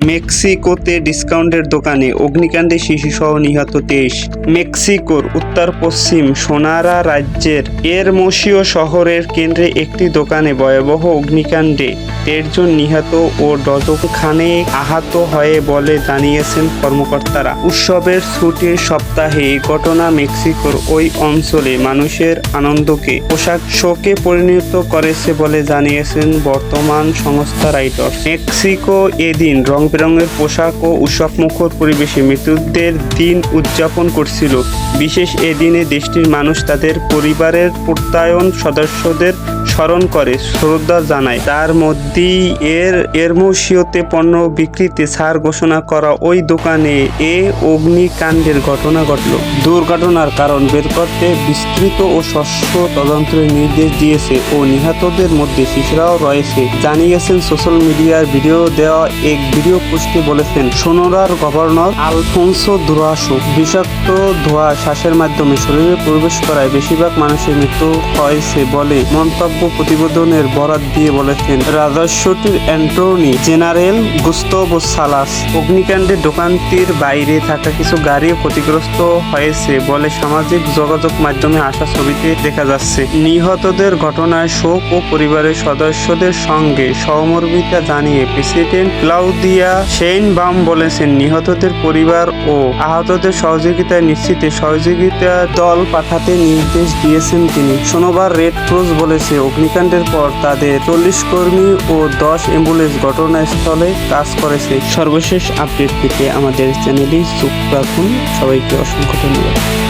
মেক্সিকোতে ডিসকাউন্টের দোকানে অগ্নিকাণ্ডে শিশুসহ নিহত তেইশ। মেক্সিকোর উত্তর পশ্চিম সোনারা রাজ্যের এরমোসিও শহরের কেন্দ্রে একটি দোকানে ভয়াবহ অগ্নিকাণ্ডে দেড়জন নিহত ও ডজন খানেক আহত হয়ে বলে জানিয়েছেন কর্মকর্তারা। উৎসবের ছুটির সপ্তাহে এই ঘটনা মেক্সিকোর ওই অঞ্চলে মানুষের আনন্দকে পোশাক শোকে পরিণত করেছে বলে জানিয়েছেন বর্তমান সংস্থা রাইটার্স। মেক্সিকো এদিন রং বেরঙের পোশাক ও উৎসব মুখর পরিবেশে মৃত্যুদের দিন উদযাপন করছিল। বিশেষ এ দিনে দেশটির মানুষ তাদের পরিবারের প্রত্যয়ন সদস্যদের স্মরণ করে, শ্রদ্ধা জানায়। তার মধ্যেই এর এরমোসিওতে পণ্য বিক্রিতে ছাড় ঘোষণা করা ওই দোকানে এ অগ্নিকাণ্ডের ঘটনা ঘটল। দুর্ঘটনার কারণ বের করতে বিস্তৃত ও স্বচ্ছ তদন্তের নির্দেশ দিয়েছে ও নিহতদের মধ্যে শিশুরাও রয়েছে। জানিয়েছেন সোশ্যাল মিডিয়ার ভিডিও দেওয়া এক ভিডিও পোস্টে বলেছেন, সোনোরার গভর্নর আলফোনসো দুরাসো বিষাক্ত ধোঁয়া শ্বাসের মাধ্যমে শরীরে প্রবেশ করায় বেশিরভাগ মানুষের মৃত্যু হয়েছে বলে মন্তব্য প্রতিবেদনের বরাত দিয়ে বলেছেন রাজস্বটির অ্যান্টর্নি জেনারেল গুস্তবো সালাস অগ্নিকাণ্ডে দোকানটির বাইরে থাকা কিছু গাড়িও ক্ষতিগ্রস্ত হয়েছে বলে সামাজিক যোগাযোগ মাধ্যমে আসা ছবিতে দেখা যাচ্ছে। নিহতদের ঘটনায় শোক ও পরিবারের সদস্যদের সঙ্গে সহমর্মিতা জানিয়ে প্রেসিডেন্ট ক্লাউদিয়া শেইনবাম বলেছেন, নিহতদের পরিবার ও আহতদের সহযোগিতায় নিশ্চিতে, সহযোগিতা দল পাঠাতে নির্দেশ দিয়েছেন তিনি। শনিবার রেড ক্রস বলেছে অগ্নিকাণ্ডের পর তাদের চল্লিশ কর্মী ও দশ অ্যাম্বুলেন্স ঘটনাস্থলে কাজ করেছে সর্বশেষ আপডেট পেতে আমাদের চ্যানেলে চোখ রাখুন সবাইকে অসংখ্য ধন্যবাদ।